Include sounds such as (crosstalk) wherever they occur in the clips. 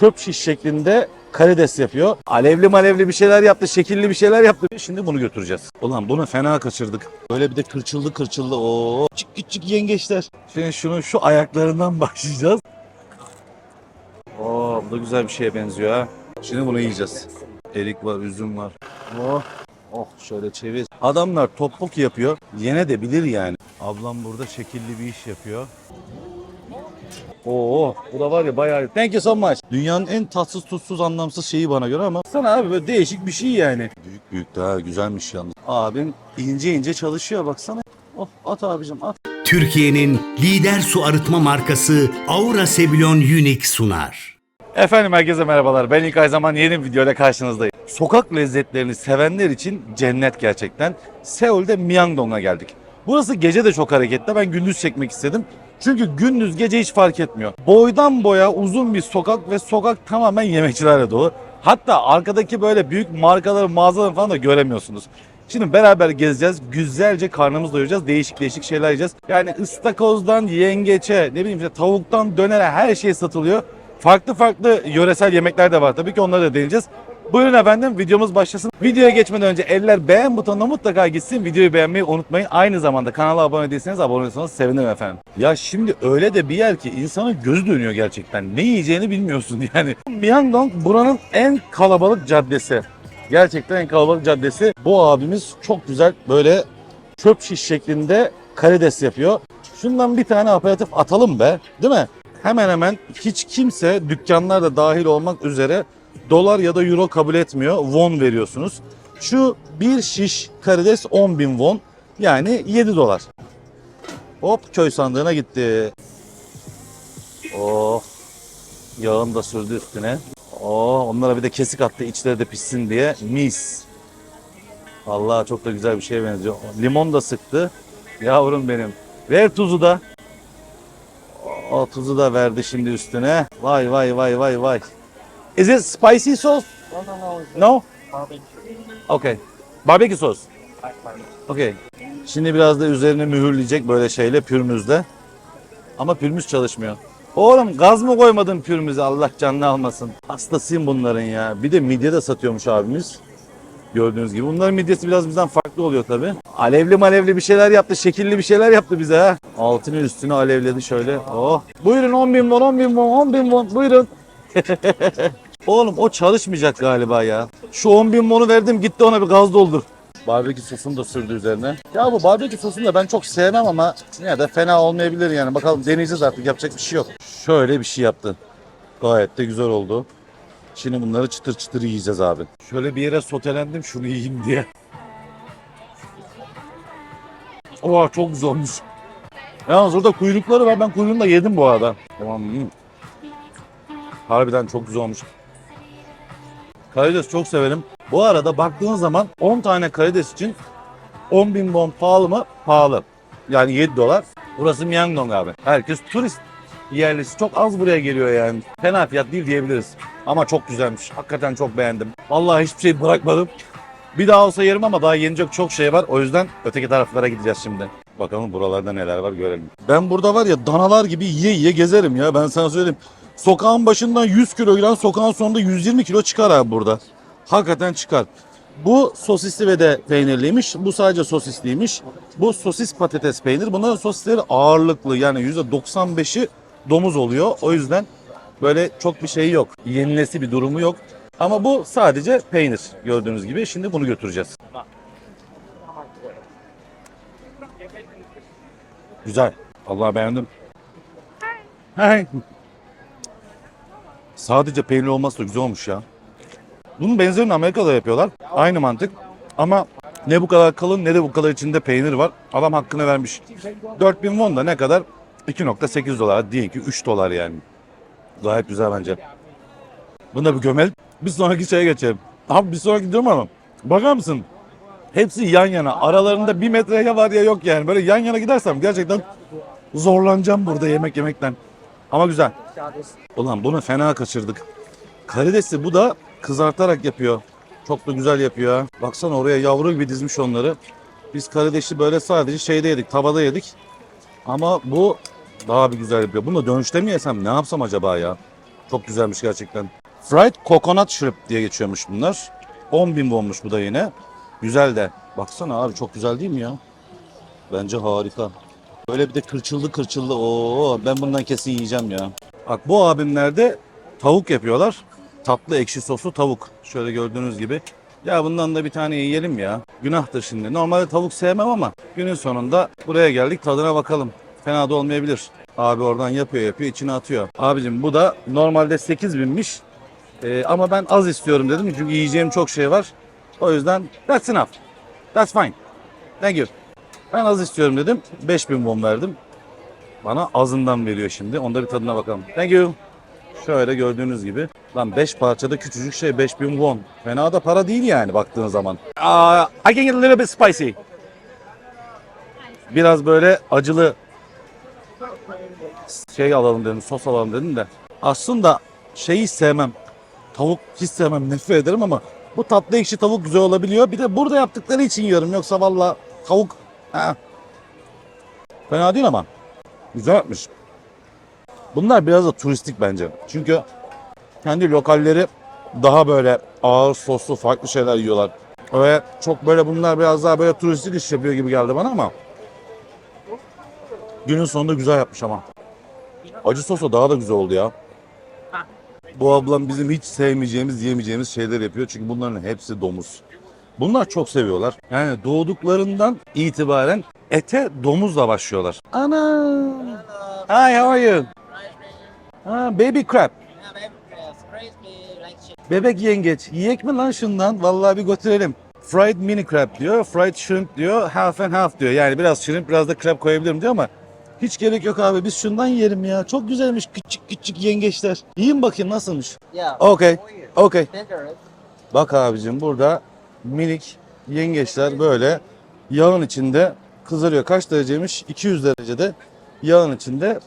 çöp şiş şeklinde karides yapıyor. Alevli malevli bir şeyler yaptı, şekilli bir şeyler yaptı. Şimdi bunu götüreceğiz. Ulan bunu fena kaçırdık. Böyle bir de kırçıldı kırçıldı. Oo, küçük küçük yengeçler. Şimdi şunun şu ayaklarından (laughs) başlayacağız. Oo, bu da güzel bir şeye benziyor ha. Şimdi bunu yiyeceğiz. Erik var, üzüm var. Oh. Oh şöyle çevir. Adamlar topuk yapıyor. Yene de bilir yani. Ablam burada şekilli bir iş yapıyor. Oo, bu da var ya bayağı. Thank you so much. Dünyanın en tatsız tutsuz anlamsız şeyi bana göre ama sana abi böyle değişik bir şey yani. Büyük büyük daha güzelmiş yalnız. Abim ince ince çalışıyor baksana. Of at abicim at. Türkiye'nin lider su arıtma markası Aura Sebilon Unique sunar. Efendim herkese merhabalar. Ben İlkay Zaman yeni bir videoyla karşınızdayım. Sokak lezzetlerini sevenler için cennet gerçekten. Seul'de Myeongdong'a geldik. Burası gece de çok hareketli. Ben gündüz çekmek istedim. Çünkü gündüz gece hiç fark etmiyor. Boydan boya uzun bir sokak ve sokak tamamen yemekçilerle dolu. Hatta arkadaki böyle büyük markaların mağazaları falan da göremiyorsunuz. Şimdi beraber gezeceğiz. Güzelce karnımızı doyuracağız. Değişik değişik şeyler yiyeceğiz. Yani ıstakozdan yengeçe, ne bileyim işte tavuktan dönere her şey satılıyor. Farklı farklı yöresel yemekler de var. Tabii ki onları da deneyeceğiz. Buyurun efendim videomuz başlasın. Videoya geçmeden önce eller beğen butonuna mutlaka gitsin. Videoyu beğenmeyi unutmayın. Aynı zamanda kanala abone değilseniz abone olursanız sevinirim efendim. Ya şimdi öyle de bir yer ki insanın gözü dönüyor gerçekten. Ne yiyeceğini bilmiyorsun (laughs) yani. Myeongdong buranın en kalabalık caddesi. Gerçekten en kalabalık caddesi. Bu abimiz çok güzel böyle çöp şiş şeklinde karides yapıyor. Şundan bir tane aperatif atalım be. Değil mi? Hemen hemen hiç kimse dükkanlar da dahil olmak üzere dolar ya da euro kabul etmiyor. Won veriyorsunuz. Şu bir şiş karides 10 bin won. Yani 7 dolar. Hop köy sandığına gitti. Oh. Yağını da sürdü üstüne. Oh, onlara bir de kesik attı içleri de pişsin diye. Mis. Allah çok da güzel bir şeye benziyor. Limon da sıktı. Yavrum benim. Ver tuzu da. O tuzu da verdi şimdi üstüne. Vay vay vay vay vay. Is it spicy sauce? No, no, no. It's No? barbecue. Okay. Barbecue sauce. Black barbecue. Okay. Şimdi biraz da üzerine mühürleyecek böyle şeyle pürmüzle. Ama pürmüz çalışmıyor. Oğlum gaz mı koymadın pürmüze Allah canını almasın. Hastasıyım bunların ya. Bir de midye de satıyormuş abimiz. Gördüğünüz gibi. Bunların midyesi biraz bizden farklı oluyor tabi. Alevli malevli bir şeyler yaptı. Şekilli bir şeyler yaptı bize ha. Altını üstünü alevledi şöyle. Oh. Buyurun 10 bin won 10 bin won 10 bin won buyurun. (laughs) Oğlum o çalışmayacak galiba ya. Şu 10 bin won'u verdim gitti ona bir gaz doldur. Barbekü sosunu da sürdü üzerine. Ya bu barbekü sosunu da ben çok sevmem ama yine de fena olmayabilir yani. Bakalım deneyeceğiz artık yapacak bir şey yok. Şöyle bir şey yaptı. Gayet de güzel oldu. Şimdi bunları çıtır çıtır yiyeceğiz abi. Şöyle bir yere sotelendim şunu yiyeyim diye. Oha çok güzel olmuş. Yalnız orada kuyrukları var. Ben kuyruğunu da yedim bu arada. Tamam. Harbiden çok güzel olmuş. Karides çok severim. Bu arada baktığın zaman 10 tane karides için 10 bin won pahalı mı? Pahalı. Yani 7 dolar. Burası Myeongdong abi. Herkes turist yerlisi. Çok az buraya geliyor yani. Fena fiyat değil diyebiliriz. Ama çok güzelmiş. Hakikaten çok beğendim. Vallahi hiçbir şey bırakmadım. Bir daha olsa yerim ama daha yenecek çok şey var. O yüzden öteki taraflara gideceğiz şimdi. Bakalım buralarda neler var görelim. Ben burada var ya danalar gibi yiye yiye gezerim ya. Ben sana söyleyeyim. Sokağın başından 100 kilo giren sokağın sonunda 120 kilo çıkar abi burada. Hakikaten çıkar. Bu sosisli ve de peynirliymiş. Bu sadece sosisliymiş. Bu sosis patates peynir. Bunların sosisleri ağırlıklı yani %95'i domuz oluyor. O yüzden böyle çok bir şey yok. Yenilesi bir durumu yok. Ama bu sadece peynir gördüğünüz gibi. Şimdi bunu götüreceğiz. Güzel. Allah beğendim. Hey. Sadece peynir olması da güzel olmuş ya. Bunun benzerini Amerika'da yapıyorlar. Aynı mantık. Ama ne bu kadar kalın ne de bu kadar içinde peynir var. Adam hakkını vermiş. 4000 won da ne kadar? 2.8 dolar. Diyelim ki 3 dolar yani. Gayet güzel bence. Bunu da bir gömelim. Bir sonraki şeye geçelim. Abi bir sonraki diyorum ama. Bakar mısın? Hepsi yan yana. Aralarında bir metre ya var ya yok yani. Böyle yan yana gidersem gerçekten zorlanacağım burada yemek yemekten. Ama güzel. Ulan bunu fena kaçırdık. Karidesi bu da kızartarak yapıyor. Çok da güzel yapıyor ha. Baksana oraya yavru gibi dizmiş onları. Biz karidesi böyle sadece şeyde yedik, tavada yedik. Ama bu daha bir güzel yapıyor. Bunu da dönüşte mi yesem ne yapsam acaba ya? Çok güzelmiş gerçekten. Fried coconut shrimp diye geçiyormuş bunlar. 10 bin wonmuş bu da yine. Güzel de. Baksana abi çok güzel değil mi ya? Bence harika. Böyle bir de kırçıldı kırçıldı. Oo ben bundan kesin yiyeceğim ya. Bak bu abimlerde tavuk yapıyorlar. Tatlı ekşi soslu tavuk. Şöyle gördüğünüz gibi. Ya bundan da bir tane yiyelim ya. Günahtır şimdi. Normalde tavuk sevmem ama günün sonunda buraya geldik tadına bakalım. Fena da olmayabilir. Abi oradan yapıyor yapıyor içine atıyor. Abicim bu da normalde 8 binmiş. Ee, ama ben az istiyorum dedim çünkü yiyeceğim çok şey var. O yüzden that's enough. That's fine. Thank you. Ben az istiyorum dedim. 5000 won verdim. Bana azından veriyor şimdi. Onda bir tadına bakalım. Thank you. Şöyle gördüğünüz gibi. Lan 5 parçada küçücük şey 5000 won. Fena da para değil yani baktığın zaman. Uh, I can get a little bit spicy. Biraz böyle acılı şey alalım dedim, sos alalım dedim de. Aslında şeyi sevmem. Tavuk hiç sevmem, nefret ederim ama bu tatlı ekşi tavuk güzel olabiliyor. Bir de burada yaptıkları için yiyorum. Yoksa valla tavuk ha. fena değil ama. Güzel yapmış. Bunlar biraz da turistik bence. Çünkü kendi lokalleri daha böyle ağır soslu farklı şeyler yiyorlar. Ve çok böyle bunlar biraz daha böyle turistik iş yapıyor gibi geldi bana ama günün sonunda güzel yapmış ama. Acı sosla daha da güzel oldu ya. Bu ablam bizim hiç sevmeyeceğimiz, yemeyeceğimiz şeyler yapıyor. Çünkü bunların hepsi domuz. Bunlar çok seviyorlar. Yani doğduklarından itibaren ete domuzla başlıyorlar. Ana! Hi, how are you? Ha, baby crab. Bebek yengeç. Yiyek mi lan şundan? Vallahi bir götürelim. Fried mini crab diyor. Fried shrimp diyor. Half and half diyor. Yani biraz shrimp biraz da crab koyabilirim diyor ama hiç gerek yok abi. Biz şundan yiyelim ya. Çok güzelmiş küçük küçük yengeçler. Yiyin bakayım nasılmış. Yeah. Okay. Okay. Bak abicim burada minik yengeçler böyle yağın içinde kızarıyor. Kaç dereceymiş? 200 derecede yağın içinde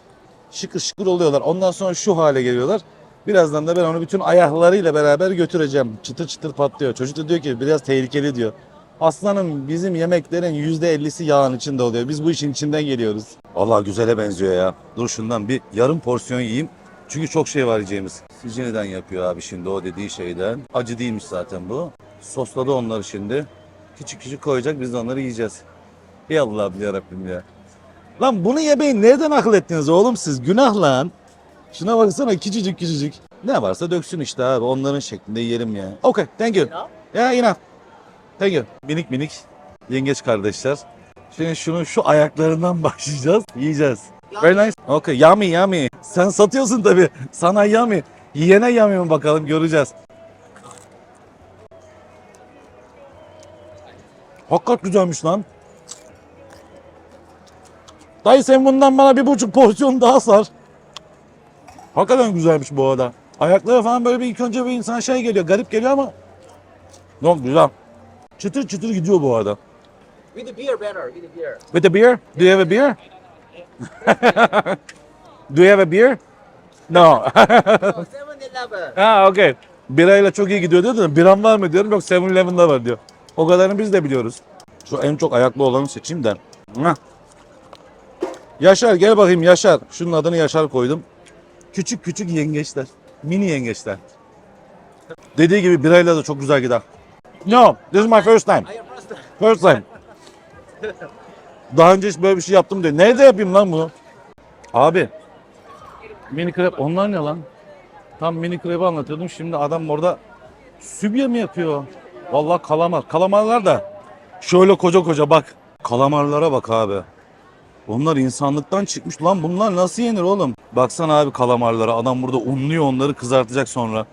şıkır şıkır oluyorlar. Ondan sonra şu hale geliyorlar. Birazdan da ben onu bütün ayaklarıyla beraber götüreceğim. Çıtır çıtır patlıyor. Çocuk da diyor ki biraz tehlikeli diyor. Aslanım bizim yemeklerin %50'si yağın içinde oluyor. Biz bu işin içinden geliyoruz. Allah güzele benziyor ya. Dur şundan bir yarım porsiyon yiyeyim. Çünkü çok şey var yiyeceğimiz. Siciliden yapıyor abi şimdi o dediği şeyden. Acı değilmiş zaten bu. Sosladı onları şimdi. Küçük küçük koyacak biz de onları yiyeceğiz. Ey Allah'ım yarabbim ya. Lan bunu yemeyin nereden akıl ettiniz oğlum siz? Günah lan. Şuna baksana küçücük küçücük. Ne varsa döksün işte abi. Onların şeklinde yiyelim ya. Okay, thank you. Ya enough. Thank you. Minik minik yengeç kardeşler. Şimdi şunun şu ayaklarından (laughs) başlayacağız. Yiyeceğiz. Very nice. Okay, yummy yummy. Sen satıyorsun tabii. Sana yummy. Yiyene yummy mi bakalım göreceğiz. Hakikat güzelmiş lan. Dayı sen bundan bana bir buçuk porsiyon daha sar. Hakikaten güzelmiş bu arada. Ayakları falan böyle bir ilk önce bir insan şey geliyor, garip geliyor ama çok güzel. Çıtır çıtır gidiyor bu arada. With the beer better, with the beer. With the beer? Do you have a beer? (laughs) Do you have a beer? No. (laughs) Oh, (laughs) 7-Eleven. ha okay. Birayla çok iyi gidiyor diyor da biram var mı diyorum. Yok 7-Eleven'da var diyor. O kadarını biz de biliyoruz. Şu en çok ayaklı olanı seçeyim de. Hah. Yaşar gel bakayım Yaşar. Şunun adını Yaşar koydum. Küçük küçük yengeçler. Mini yengeçler. Dediği gibi birayla da çok güzel gider. No, this is my first time. First time. Daha önce hiç böyle bir şey yaptım diyor. Nerede yapayım lan bunu? Abi. Mini krep onlar ne lan? Tam mini krepi anlatıyordum. Şimdi adam orada sübye mi yapıyor? Vallahi kalamar. Kalamarlar da şöyle koca koca bak. Kalamarlara bak abi. Bunlar insanlıktan çıkmış lan. Bunlar nasıl yenir oğlum? Baksana abi kalamarlara. Adam burada unluyor onları kızartacak sonra.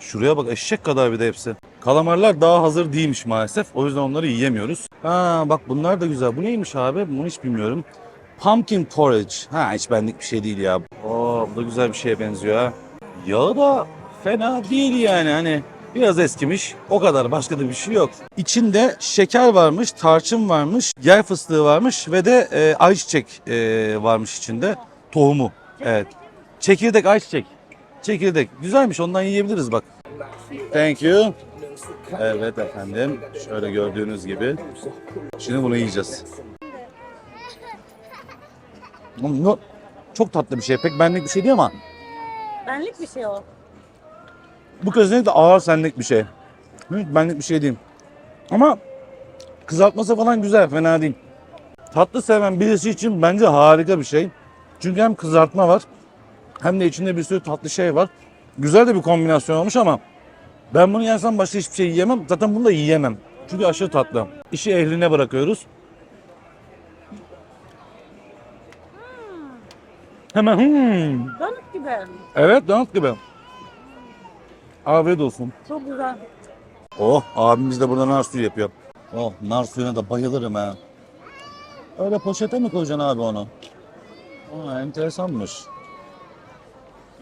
Şuraya bak eşek kadar bir de hepsi. Kalamarlar daha hazır değilmiş maalesef. O yüzden onları yiyemiyoruz. Ha bak bunlar da güzel. Bu neymiş abi? Bunu hiç bilmiyorum. Pumpkin porridge. Ha hiç benlik bir şey değil ya. Oo bu da güzel bir şeye benziyor ha. Yağı da fena değil yani hani biraz eskimiş. O kadar başka da bir şey yok. İçinde şeker varmış, tarçın varmış, yer fıstığı varmış ve de e, ayçiçek e, varmış içinde. Tohumu. Evet. Çekirdek ayçiçek. Çekirdek. Güzelmiş ondan yiyebiliriz bak. Thank you. Evet efendim. Şöyle gördüğünüz gibi. Şimdi bunu yiyeceğiz. Çok tatlı bir şey. Pek benlik bir şey değil ama Senlik bir şey o. Bu kesinlikle ağır senlik bir şey. Hiç benlik bir şey değil. Ama kızartması falan güzel, fena değil. Tatlı seven birisi için bence harika bir şey. Çünkü hem kızartma var hem de içinde bir sürü tatlı şey var. Güzel de bir kombinasyon olmuş ama ben bunu yersem başka hiçbir şey yiyemem. Zaten bunu da yiyemem. Çünkü aşırı tatlı. İşi ehline bırakıyoruz. Hemen hmm. Donut gibi. Evet donut gibi. Afiyet olsun. Çok güzel. Oh abimiz de burada nar suyu yapıyor. Oh nar suyuna da bayılırım ha. Öyle poşete mi koyacaksın abi onu? Aa, enteresanmış.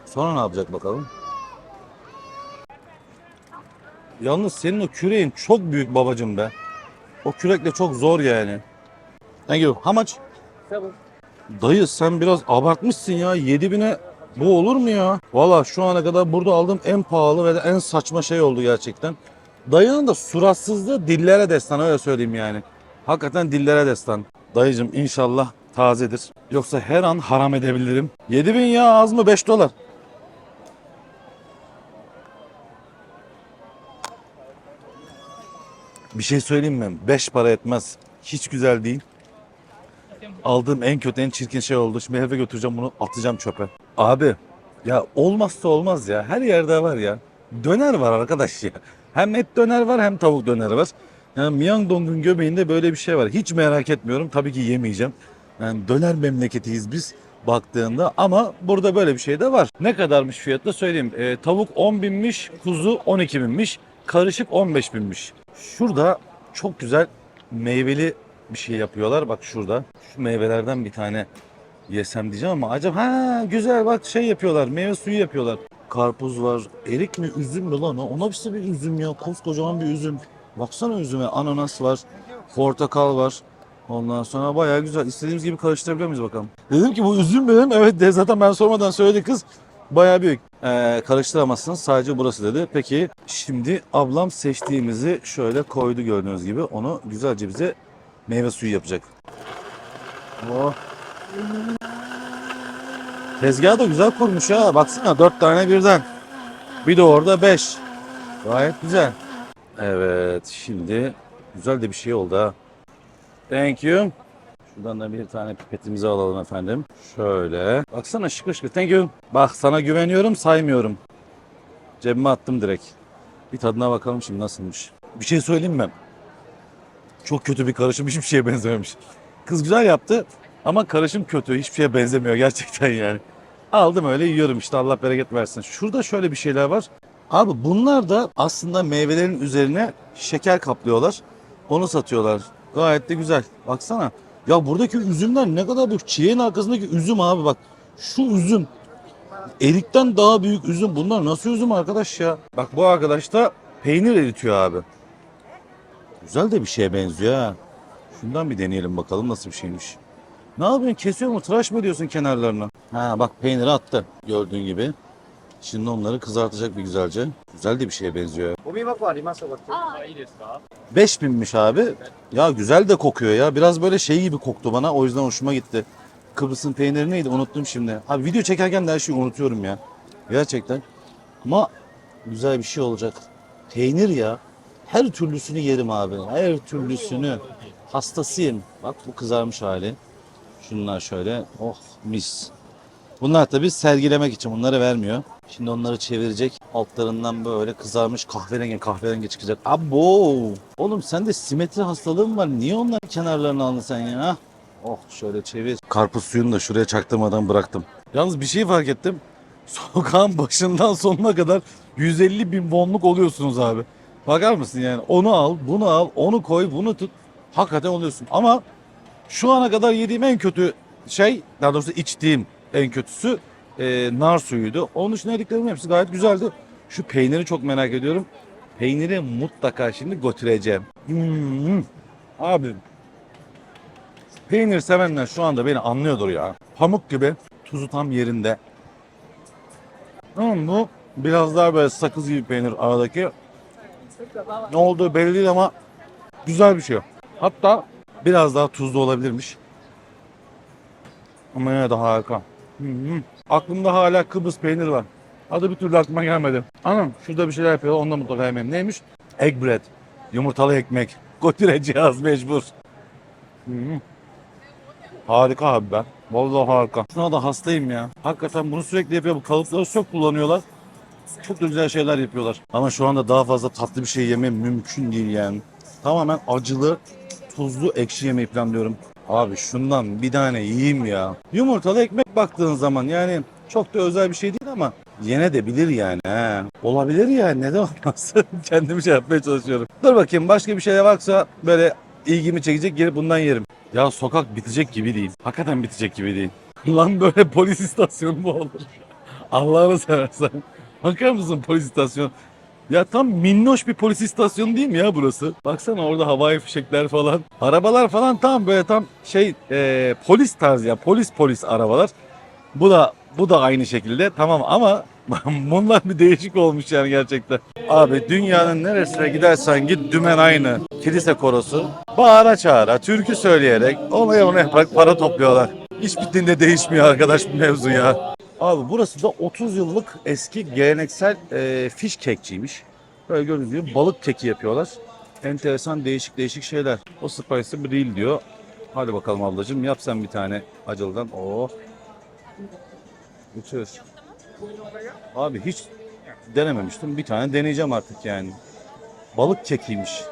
Sonra ne yapacak bakalım? Yalnız senin o küreğin çok büyük babacım be. O kürekle çok zor yani. Thank you. How much? Seven. Dayı sen biraz abartmışsın ya. 7000'e bu olur mu ya? Valla şu ana kadar burada aldığım en pahalı ve de en saçma şey oldu gerçekten. Dayının da suratsızlığı dillere destan öyle söyleyeyim yani. Hakikaten dillere destan. Dayıcım inşallah tazedir. Yoksa her an haram edebilirim. 7000 ya az mı 5 dolar. Bir şey söyleyeyim mi? 5 para etmez. Hiç güzel değil. Aldığım en kötü en çirkin şey oldu. Şimdi eve götüreceğim bunu atacağım çöpe. Abi ya olmazsa olmaz ya. Her yerde var ya. Döner var arkadaş ya. Hem et döner var hem tavuk döneri var. Yani Myeongdong'un göbeğinde böyle bir şey var. Hiç merak etmiyorum. Tabii ki yemeyeceğim. Yani döner memleketiyiz biz baktığında ama burada böyle bir şey de var. Ne kadarmış fiyatı da söyleyeyim. Ee, tavuk 10 binmiş, kuzu 12 binmiş, karışık 15 binmiş. Şurada çok güzel meyveli bir şey yapıyorlar. Bak şurada. Şu meyvelerden bir tane yesem diyeceğim ama acaba ha güzel bak şey yapıyorlar. Meyve suyu yapıyorlar. Karpuz var. Erik mi üzüm mü lan o? O nasıl bir üzüm ya? Koskocaman bir üzüm. Baksana üzüme. Ananas var. Portakal var. Ondan sonra bayağı güzel. İstediğimiz gibi karıştırabiliyor muyuz bakalım? Dedim ki bu üzüm benim. Evet de zaten ben sormadan söyledi kız. Bayağı büyük. Ee, karıştıramazsınız sadece burası dedi. Peki şimdi ablam seçtiğimizi şöyle koydu gördüğünüz gibi. Onu güzelce bize meyve suyu yapacak. Oh. Tezgahı da güzel kurmuş ha. Baksana dört tane birden. Bir de orada beş. Gayet güzel. Evet şimdi güzel de bir şey oldu ha. Thank you. Şuradan da bir tane pipetimizi alalım efendim. Şöyle. Baksana şıkır şıkır. Thank you. Bak sana güveniyorum saymıyorum. Cebime attım direkt. Bir tadına bakalım şimdi nasılmış. Bir şey söyleyeyim mi? Çok kötü bir karışım hiçbir şeye benzememiş. Kız güzel yaptı ama karışım kötü hiçbir şeye benzemiyor gerçekten yani. Aldım öyle yiyorum işte Allah bereket versin. Şurada şöyle bir şeyler var. Abi bunlar da aslında meyvelerin üzerine şeker kaplıyorlar. Onu satıyorlar. Gayet de güzel. Baksana. Ya buradaki üzümler ne kadar büyük. Çileğin arkasındaki üzüm abi bak. Şu üzüm. Erikten daha büyük üzüm. Bunlar nasıl üzüm arkadaş ya? Bak bu arkadaş da peynir eritiyor abi. Güzel de bir şeye benziyor ha. Şundan bir deneyelim bakalım nasıl bir şeymiş. Ne yapıyorsun? Kesiyor mu? Tıraş mı ediyorsun kenarlarını? Ha bak peyniri attı. Gördüğün gibi. Şimdi onları kızartacak bir güzelce. Güzel de bir şeye benziyor. ゴミ箱ありますこっち。 5000'miş abi. Ya güzel de kokuyor ya. Biraz böyle şey gibi koktu bana. O yüzden hoşuma gitti. Kıbrıs'ın peyniri neydi? Unuttum şimdi. Abi video çekerken de her şeyi unutuyorum ya. Gerçekten. Ama güzel bir şey olacak. Peynir ya. Her türlüsünü yerim abi. Her türlüsünü. Hastasıyım. Bak bu kızarmış hali. Şunlar şöyle. Oh mis. Bunlar tabii sergilemek için bunları vermiyor. Şimdi onları çevirecek. Altlarından böyle kızarmış kahverengi kahverengi çıkacak. Abo! Oğlum sende simetri hastalığın var. Niye onların kenarlarını aldın sen ya? Oh şöyle çevir. Karpuz suyunu da şuraya çaktırmadan bıraktım. Yalnız bir şey fark ettim. (laughs) Sokağın başından sonuna kadar 150 bin wonluk oluyorsunuz abi. Bakar mısın yani? Onu al, bunu al, onu koy, bunu tut. Hakikaten oluyorsun. Ama şu ana kadar yediğim en kötü şey, daha doğrusu içtiğim en kötüsü e, nar suyuydu. Onun dışında yediklerimin hepsi gayet güzeldi. Şu peyniri çok merak ediyorum. Peyniri mutlaka şimdi götüreceğim. Hmm. Abi peynir sevenler şu anda beni anlıyordur ya. Pamuk gibi tuzu tam yerinde. Ama bu biraz daha böyle sakız gibi peynir aradaki. Ne olduğu belli değil ama güzel bir şey. Hatta biraz daha tuzlu olabilirmiş. Ama yine de harika. Hı hı. Aklımda hala Kıbrıs peynir var. Adı bir türlü aklıma gelmedi. Anam şurada bir şeyler yapıyor. Ondan mutlaka yemem. Neymiş? Egg bread. Yumurtalı ekmek. (laughs) Götüreceğiz mecbur. Hı hı. Harika abi ben. Vallahi harika. Şuna da hastayım ya. Hakikaten bunu sürekli yapıyor. Bu kalıpları çok kullanıyorlar. Çok da güzel şeyler yapıyorlar. Ama şu anda daha fazla tatlı bir şey yemem mümkün değil yani. Tamamen acılı, tuzlu, ekşi yemeyi planlıyorum. Abi şundan bir tane yiyeyim ya. Yumurtalı ekmek baktığın zaman yani çok da özel bir şey değil ama yine de bilir yani. He. Olabilir yani neden olmasın? (laughs) Kendimi şey yapmaya çalışıyorum. Dur bakayım başka bir şey varsa böyle ilgimi çekecek gelip bundan yerim. Ya sokak bitecek gibi değil. Hakikaten bitecek gibi değil. (laughs) Lan böyle polis istasyonu mu olur? (laughs) Allah'ını seversen. Bakar mısın polis istasyonu? Ya tam minnoş bir polis istasyonu değil mi ya burası? Baksana orada havai fişekler falan. Arabalar falan tam böyle tam şey e, polis tarzı ya polis polis arabalar. Bu da bu da aynı şekilde tamam ama (laughs) bunlar bir değişik olmuş yani gerçekten. Abi dünyanın neresine gidersen git dümen aynı. Kilise korosu. Bağıra çağıra, türkü söyleyerek, olaya ona yaparak para topluyorlar. Hiç bittiğinde değişmiyor arkadaş bu mevzu ya. Abi burası da 30 yıllık eski geleneksel e, fiş kekçiymiş. Böyle gördüğünüz gibi balık keki yapıyorlar. Enteresan değişik değişik şeyler. O spicy grill diyor. Hadi bakalım ablacığım yap sen bir tane acılıdan. Oo. Uçuyoruz. Abi hiç denememiştim. Bir tane deneyeceğim artık yani. Balık kekiymiş.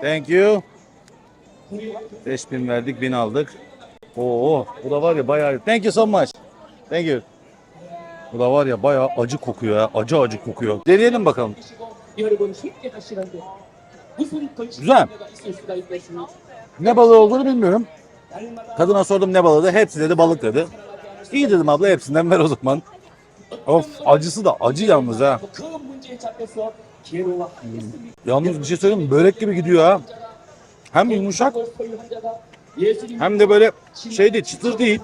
Thank you. 5000 verdik, 1000 aldık. Oo, bu da var ya bayağı. Thank you so much. Thank you. Bu da var ya bayağı acı kokuyor ya. Acı acı kokuyor. Deneyelim bakalım. Güzel. Ne balığı olduğunu bilmiyorum. Kadına sordum ne balığı dedi. Hepsi dedi balık dedi. İyi dedim abla hepsinden ver o zaman. Of acısı da acı yalnız ha. Yalnız bir şey söyleyeyim? Börek gibi gidiyor ha. Hem yumuşak hem de böyle şey değil çıtır değil.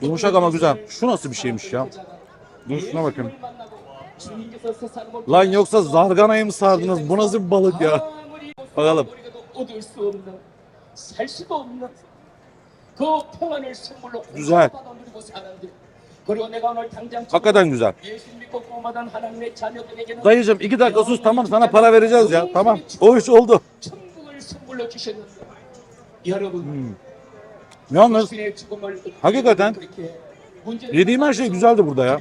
Yumuşak ama güzel. Şu nasıl bir şeymiş ya? Dur şuna bakın. Lan yoksa zarganayı mı sardınız? Bu nasıl bir balık ya? Bakalım. Güzel. Hakikaten güzel. Dayıcım iki dakika sus tamam sana para vereceğiz ya. Tamam o iş oldu yaralı. Yalnız hakikaten yediğim her şey güzeldi burada ya.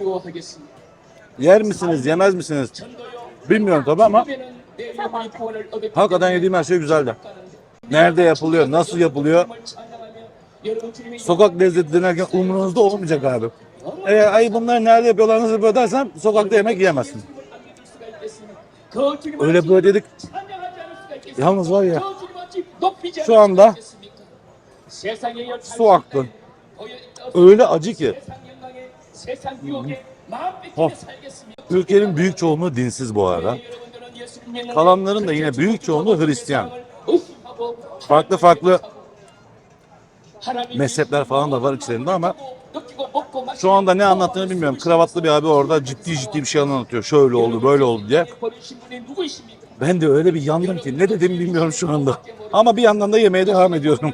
Yer misiniz, yemez misiniz? Bilmiyorum tabii ama hakikaten yediğim her şey güzeldi. Nerede yapılıyor, nasıl yapılıyor? Sokak lezzeti denerken umurunuzda olmayacak abi. Eğer ay bunları nerede yapıyorlar, nasıl yapıyor dersen sokakta yemek yiyemezsin. Öyle böyle dedik. Yalnız var ya şu anda su aktı. Öyle acı ki. Türkiye'nin büyük çoğunluğu dinsiz bu arada. Kalanların da yine büyük çoğunluğu Hristiyan. Farklı farklı mezhepler falan da var içlerinde ama şu anda ne anlattığını bilmiyorum. Kravatlı bir abi orada ciddi ciddi bir şey anlatıyor. Şöyle oldu, böyle oldu diye. Ben de öyle bir yandım ki ne dediğimi bilmiyorum şu anda. Ama bir yandan da yemeğe devam ediyorum.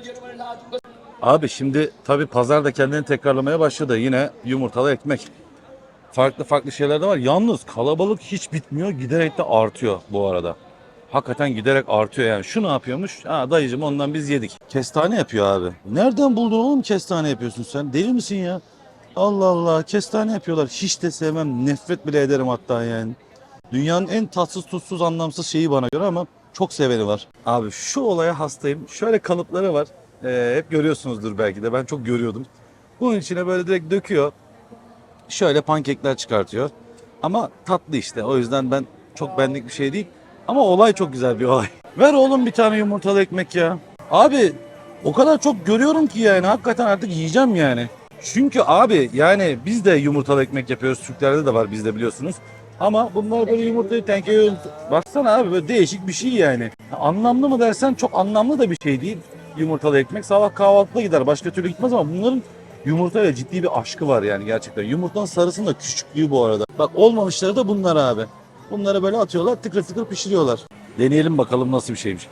Abi şimdi tabi pazar da kendini tekrarlamaya başladı. Yine yumurtalı ekmek. Farklı farklı şeyler de var. Yalnız kalabalık hiç bitmiyor. Giderek de artıyor bu arada. Hakikaten giderek artıyor yani. Şu ne yapıyormuş? Ha dayıcım ondan biz yedik. Kestane yapıyor abi. Nereden buldun oğlum kestane yapıyorsun sen? Deli misin ya? Allah Allah kestane yapıyorlar. Hiç de sevmem. Nefret bile ederim hatta yani. Dünyanın en tatsız tutsuz anlamsız şeyi bana göre ama çok seveni var. Abi şu olaya hastayım. Şöyle kalıpları var. Ee, hep görüyorsunuzdur belki de. Ben çok görüyordum. Bunun içine böyle direkt döküyor. Şöyle pankekler çıkartıyor. Ama tatlı işte. O yüzden ben çok benlik bir şey değil. Ama olay çok güzel bir olay. (laughs) Ver oğlum bir tane yumurtalı ekmek ya. Abi o kadar çok görüyorum ki yani hakikaten artık yiyeceğim yani. Çünkü abi yani biz de yumurtalı ekmek yapıyoruz. Türklerde de var bizde biliyorsunuz. Ama bunlar böyle yumurtayı you. Baksana abi böyle değişik bir şey yani. Anlamlı mı dersen çok anlamlı da bir şey değil. Yumurtalı ekmek sabah kahvaltıda gider. Başka türlü gitmez ama bunların yumurtayla ciddi bir aşkı var yani gerçekten. Yumurtanın sarısının da küçüklüğü bu arada. Bak olmamışları da bunlar abi. Bunları böyle atıyorlar tıkır tıkır pişiriyorlar. Deneyelim bakalım nasıl bir şeymiş.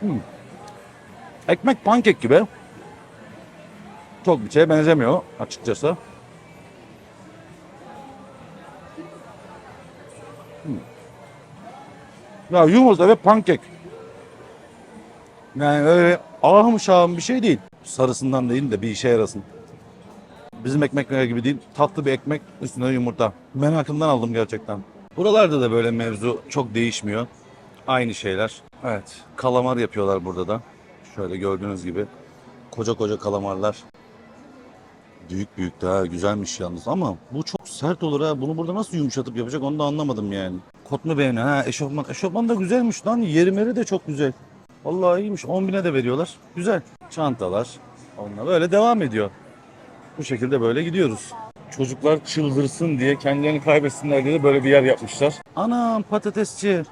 Hmm. Ekmek pankek gibi. Çok bir şeye benzemiyor açıkçası. Hmm. Ya yumurta ve pankek. Yani öyle ahım şahım bir şey değil. Sarısından değil de bir işe yarasın. Bizim ekmekler gibi değil. Tatlı bir ekmek üstüne yumurta. Merakımdan aldım gerçekten. Buralarda da böyle mevzu çok değişmiyor. Aynı şeyler. Evet. Kalamar yapıyorlar burada da. Şöyle gördüğünüz gibi. Koca koca kalamarlar. Büyük büyük de ha, güzelmiş yalnız ama bu çok sert olur ha. Bunu burada nasıl yumuşatıp yapacak onu da anlamadım yani. Kot mu beğeni ha eşofman. Eşofman da güzelmiş lan. Yerimeri de çok güzel. Vallahi iyiymiş. 10 bine de veriyorlar. Güzel. Çantalar. Onlar böyle devam ediyor. Bu şekilde böyle gidiyoruz. Çocuklar çıldırsın diye kendilerini kaybetsinler diye de böyle bir yer yapmışlar. Anam patatesçi.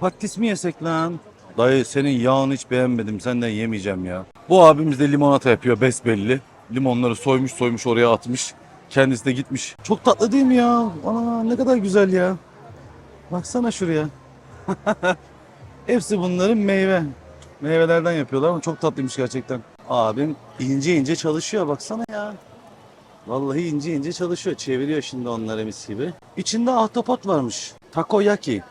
Patates mi yesek lan? Dayı senin yağını hiç beğenmedim. Senden yemeyeceğim ya. Bu abimiz de limonata yapıyor besbelli. Limonları soymuş soymuş oraya atmış. Kendisi de gitmiş. Çok tatlı değil mi ya? Ana ne kadar güzel ya. Baksana şuraya. (laughs) Hepsi bunların meyve. Meyvelerden yapıyorlar ama çok tatlıymış gerçekten. Abim ince ince çalışıyor baksana ya. Vallahi ince ince çalışıyor. Çeviriyor şimdi onları mis gibi. İçinde ahtapot varmış. Takoyaki.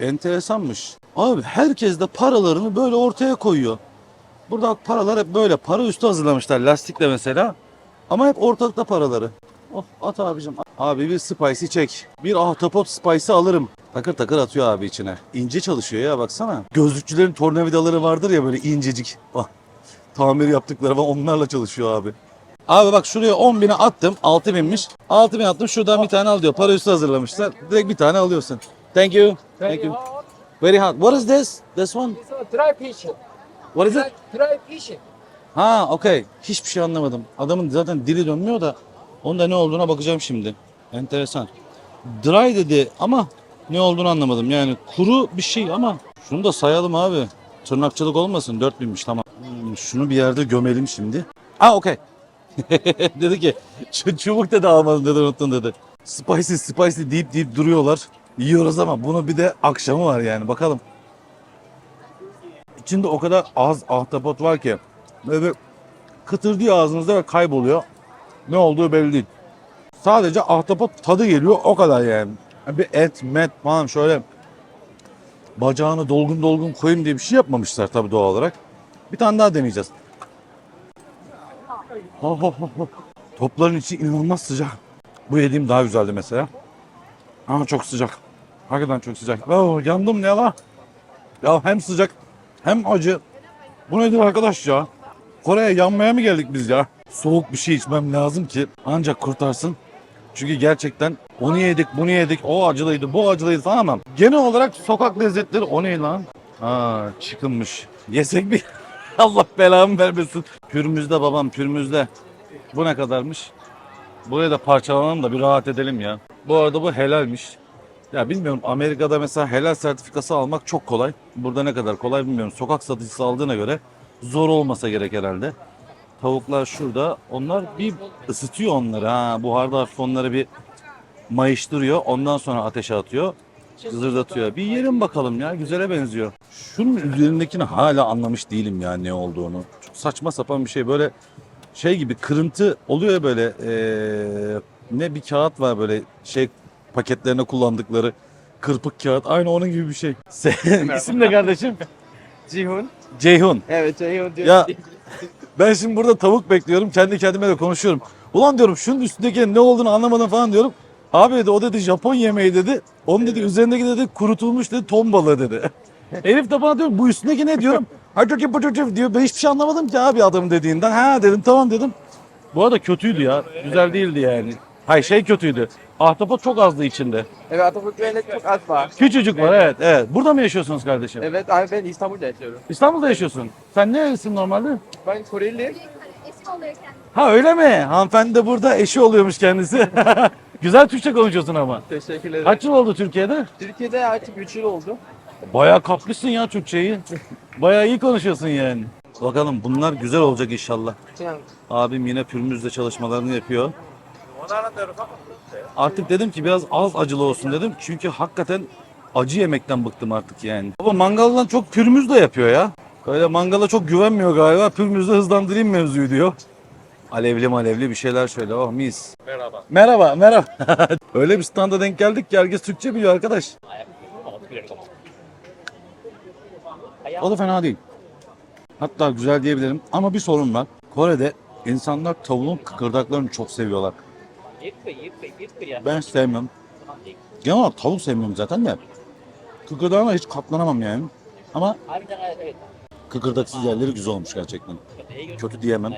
Enteresanmış. Abi herkes de paralarını böyle ortaya koyuyor. Burada paralar hep böyle. Para üstü hazırlamışlar. Lastikle mesela. Ama hep ortalıkta paraları. Of at abicim. Abi bir spicy çek. Bir ahtapot spicy alırım. Takır takır atıyor abi içine. İnce çalışıyor ya baksana. Gözlükçülerin tornavidaları vardır ya böyle incecik. Bak. Tamir yaptıkları var onlarla çalışıyor abi. Abi bak şuraya 10 bine attım. 6 binmiş. 6 bin attım. Şuradan bir tane al diyor. Para üstü hazırlamışlar. Direkt bir tane alıyorsun. Thank you. Thank you. Very hot. What is this? This one? It's a dry fishing. What is it? Dry, fishing. Ha okey. Hiçbir şey anlamadım. Adamın zaten dili dönmüyor da onda ne olduğuna bakacağım şimdi. Enteresan. Dry dedi ama ne olduğunu anlamadım. Yani kuru bir şey ama şunu da sayalım abi. Tırnakçılık olmasın. 4000'miş tamam. Hmm, şunu bir yerde gömelim şimdi. Ha okey. (laughs) dedi ki "Ç- çubuk dedi almadın dedi unuttun dedi. Spicy spicy deyip deyip duruyorlar. Yiyoruz ama bunu bir de akşamı var yani bakalım. İçinde o kadar az ahtapot var ki böyle kıtır diyor ağzınızda ve kayboluyor. Ne olduğu belli değil. Sadece ahtapot tadı geliyor o kadar yani. Bir et, met falan şöyle bacağını dolgun dolgun koyayım diye bir şey yapmamışlar tabii doğal olarak. Bir tane daha deneyeceğiz. Ho, ho, ho. Topların içi inanılmaz sıcak. Bu yediğim daha güzeldi mesela. Ama çok sıcak. Hakikaten çok sıcak. Oh, yandım ne la? Ya hem sıcak hem acı. Bu nedir arkadaş ya? Kore'ye yanmaya mı geldik biz ya? Soğuk bir şey içmem lazım ki ancak kurtarsın. Çünkü gerçekten onu yedik, bunu yedik, o acılıydı, bu acılıydı falan ama genel olarak sokak lezzetleri o ne lan? Ha çıkınmış. Yesek bir (laughs) Allah belamı vermesin. Pürmüzde babam pürmüzde. Bu ne kadarmış? Buraya da parçalanalım da bir rahat edelim ya. Bu arada bu helalmiş. Ya bilmiyorum Amerika'da mesela helal sertifikası almak çok kolay. Burada ne kadar kolay bilmiyorum. Sokak satıcısı aldığına göre zor olmasa gerek herhalde. Tavuklar şurada. Onlar bir ısıtıyor onları ha. Buharda hafif onları bir mayıştırıyor. Ondan sonra ateşe atıyor. Zırdatıyor. Bir yerim bakalım ya. Güzele benziyor. Şunun üzerindekini hala anlamış değilim ya ne olduğunu. Çok saçma sapan bir şey. Böyle şey gibi kırıntı oluyor ya böyle eee, ne bir kağıt var böyle şey paketlerine kullandıkları kırpık kağıt. Aynı onun gibi bir şey. (laughs) Sen, isim ne kardeşim? Cihun. Ceyhun. Evet Ceyhun diyor. Ya ben şimdi burada tavuk bekliyorum. Kendi kendime de konuşuyorum. Ulan diyorum şunun üstündeki ne olduğunu anlamadım falan diyorum. Abi dedi o dedi Japon yemeği dedi. Onun dedi üzerindeki dedi kurutulmuş dedi ton balığı dedi. (laughs) Herif de bana diyor bu üstündeki ne diyorum. (laughs) Hacıcı bıcıcı diyor. Ben hiçbir şey anlamadım ki abi adamın dediğinden. Ha dedim tamam dedim. Bu arada kötüydü ya. Güzel değildi yani. Hayır şey kötüydü. Ahtapot çok azdı içinde. Evet Atatürk böyle çok az var. Küçücük var evet evet. Burada mı yaşıyorsunuz kardeşim? Evet abi ben İstanbul'da yaşıyorum. İstanbul'da yaşıyorsun. Sen nerelisin normalde? Ben Koreliyim. Eski oluyor kendisi. Ha öyle mi? Hanımefendi de burada eşi oluyormuş kendisi. (laughs) Güzel Türkçe konuşuyorsun ama. Teşekkür ederim. Kaç yıl oldu Türkiye'de? Türkiye'de artık 3 yıl oldu. Bayağı kapmışsın ya Türkçeyi. Bayağı iyi konuşuyorsun yani. Bakalım bunlar güzel olacak inşallah. Abim yine pürmüzle çalışmalarını yapıyor. Artık dedim ki biraz az acılı olsun dedim. Çünkü hakikaten acı yemekten bıktım artık yani. Baba mangaldan çok pürmüz de yapıyor ya. Böyle mangala çok güvenmiyor galiba. Pürmüzle hızlandırayım mevzuyu diyor. Alevli malevli bir şeyler şöyle. Oh mis. Merhaba. Merhaba, merhaba. (laughs) Öyle bir standa denk geldik ki herkes Türkçe biliyor arkadaş. O da fena değil. Hatta güzel diyebilirim ama bir sorun var. Kore'de insanlar tavuğun kıkırdaklarını çok seviyorlar. Ben sevmem. Genel olarak tavuk sevmiyorum zaten de. Kıkırdağına hiç katlanamam yani. Ama kıkırdaksız yerleri güzel olmuş gerçekten. Kötü diyemem.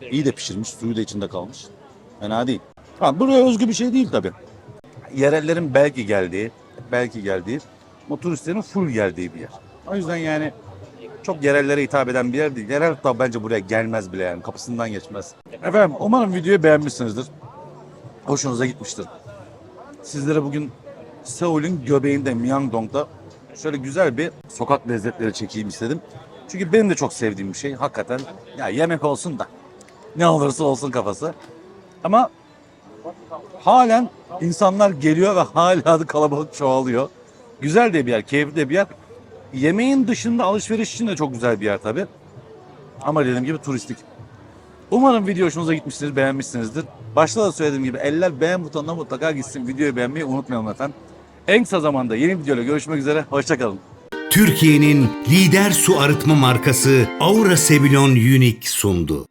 İyi de pişirmiş, suyu da içinde kalmış. Fena değil. Ha, buraya özgü bir şey değil tabii. Yerellerin belki geldiği, belki geldiği, ama turistlerin full geldiği bir yer. O yüzden yani çok yerellere hitap eden bir yer değil. Yerel da bence buraya gelmez bile yani kapısından geçmez. Efendim umarım videoyu beğenmişsinizdir. Hoşunuza gitmiştir. Sizlere bugün Seul'ün göbeğinde Myeongdong'da şöyle güzel bir sokak lezzetleri çekeyim istedim. Çünkü benim de çok sevdiğim bir şey. Hakikaten ya yemek olsun da ne olursa olsun kafası. Ama halen insanlar geliyor ve hala da kalabalık çoğalıyor. Güzel de bir yer, keyifli de bir yer. Yemeğin dışında alışveriş için de çok güzel bir yer tabii. Ama dediğim gibi turistik. Umarım video hoşunuza gitmiştir, beğenmişsinizdir. Başta da söylediğim gibi eller beğen butonuna mutlaka gitsin. Videoyu beğenmeyi unutmayalım efendim. En kısa zamanda yeni videoyla görüşmek üzere. Hoşçakalın. Türkiye'nin lider su arıtma markası Aura Sebilon Unique sundu.